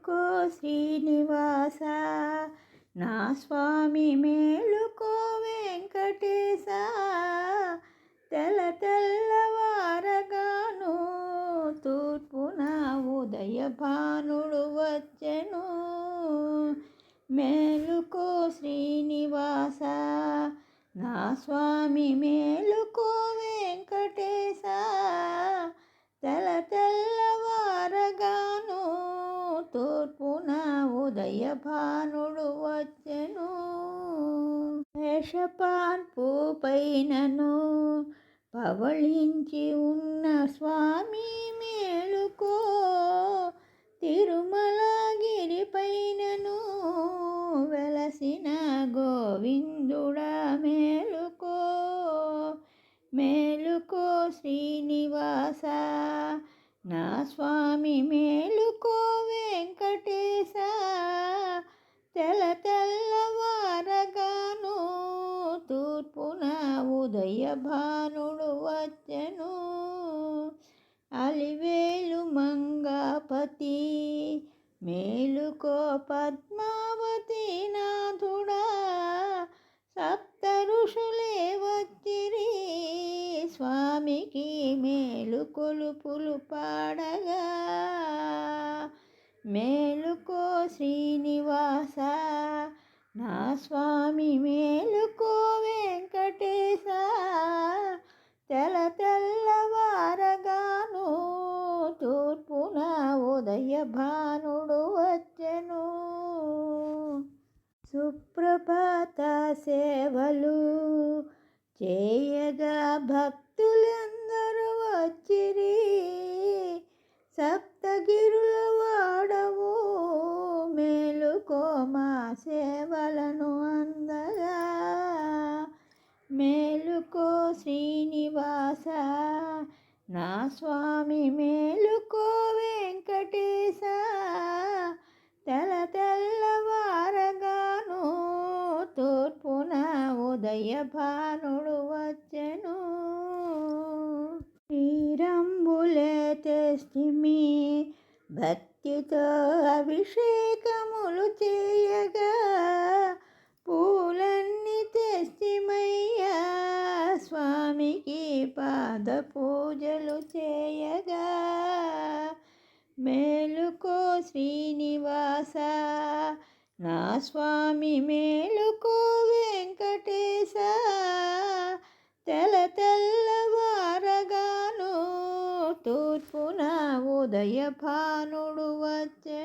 మేలుకో శ్రీనివాస నా స్వామి మేలుకో వెంకటేశ తెల తెల్లవారగాను తూర్పున ఉదయ భానుడు వచ్చెను. మేలుకో శ్రీనివాస నా స్వామి మేలుకో ఉదయ భానుడు వచ్చెను వేషపాన్పుపైనను పవళించి ఉన్న స్వామి మేలుకో. తిరుమలగిరి పైనను వెలసిన గోవిందుడా మేలుకో. మేలుకో శ్రీనివాస నా స్వామి మేలు ఉదయ భానుడు వచ్చెను. అలివేలు మంగపతి మేలుకో పద్మావతి నాథుడా సప్త ఋషులే వచ్చిరి. స్వామికి మేలు కొలుపులు పాడగా మేలుకో శ్రీనివాస నా స్వామి మేలుకోవే. భానుడు వచ్చెను. సుప్రభాత సేవలు చేయగా భక్తులందరూ వచ్చిరి. సప్తగిరుల వాడవు మేలుకోమా సేవలను అందగా. మేలుకో శ్రీనివాస నా స్వామి మేలుకో ఉదయ భానుడు వచ్చెను. శ్రీరంబులే తెస్తిమి భక్తితో అభిషేకములు చేయగా పూలన్నీ తెస్తిమయ్యా. స్వామికి పాద పూజలు చేయగా మేలుకో శ్రీనివాస. నా స్వామి మేలుకో వెంకట తూర్పున ఉదయ భానుడు వచ్చెను